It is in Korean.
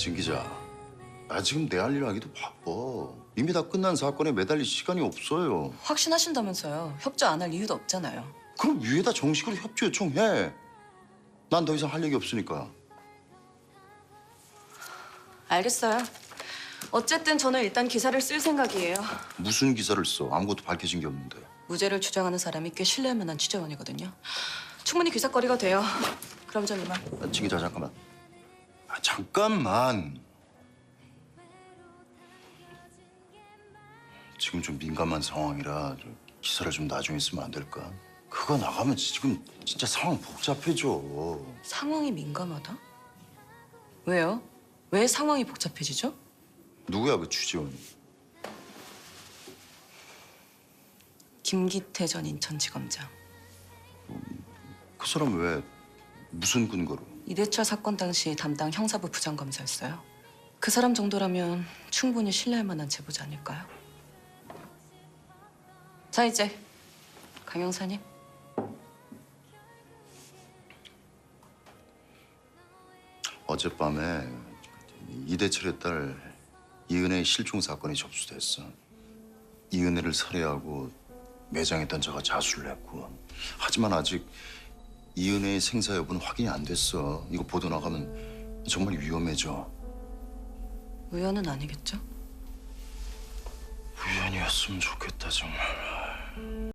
진 기자, 나 지금 내 할 일 하기도 바빠. 이미 다 끝난 사건에 매달릴 시간이 없어요. 확신하신다면서요. 협조 안 할 이유도 없잖아요. 그럼 위에다 정식으로 협조 요청해. 난 더 이상 할 얘기 없으니까. 알겠어요. 어쨌든 저는 일단 기사를 쓸 생각이에요. 무슨 기사를 써? 아무것도 밝혀진 게 없는데. 무죄를 주장하는 사람이 꽤 신뢰할 만한 취재원이거든요. 충분히 기사거리가 돼요. 그럼 전 이만. 아, 진 기자 잠깐만. 아, 잠깐만. 지금 좀 민감한 상황이라 좀 기사를 좀 나중에 쓰면 안 될까? 그거 나가면 지금 진짜 상황 복잡해져. 상황이 민감하다? 왜요? 왜 상황이 복잡해지죠? 누구야 그 취재원이? 김기태 전 인천지검장. 그 사람 왜 무슨 근거로? 이대철 사건 당시 담당 형사부 부장검사였어요. 그 사람 정도라면 충분히 신뢰할 만한 제보자 아닐까요? 자 이제 강 형사님. 어젯밤에 이대철의 딸 이은혜의 실종 사건이 접수됐어. 이은혜를 살해하고 매장에 던 자가 자수를 했고 하지만 아직 이은혜의 생사 여부는 확인이 안 됐어. 이거 보도 나가면 정말 위험해져. 우연은 아니겠죠? 우연이었으면 좋겠다 정말.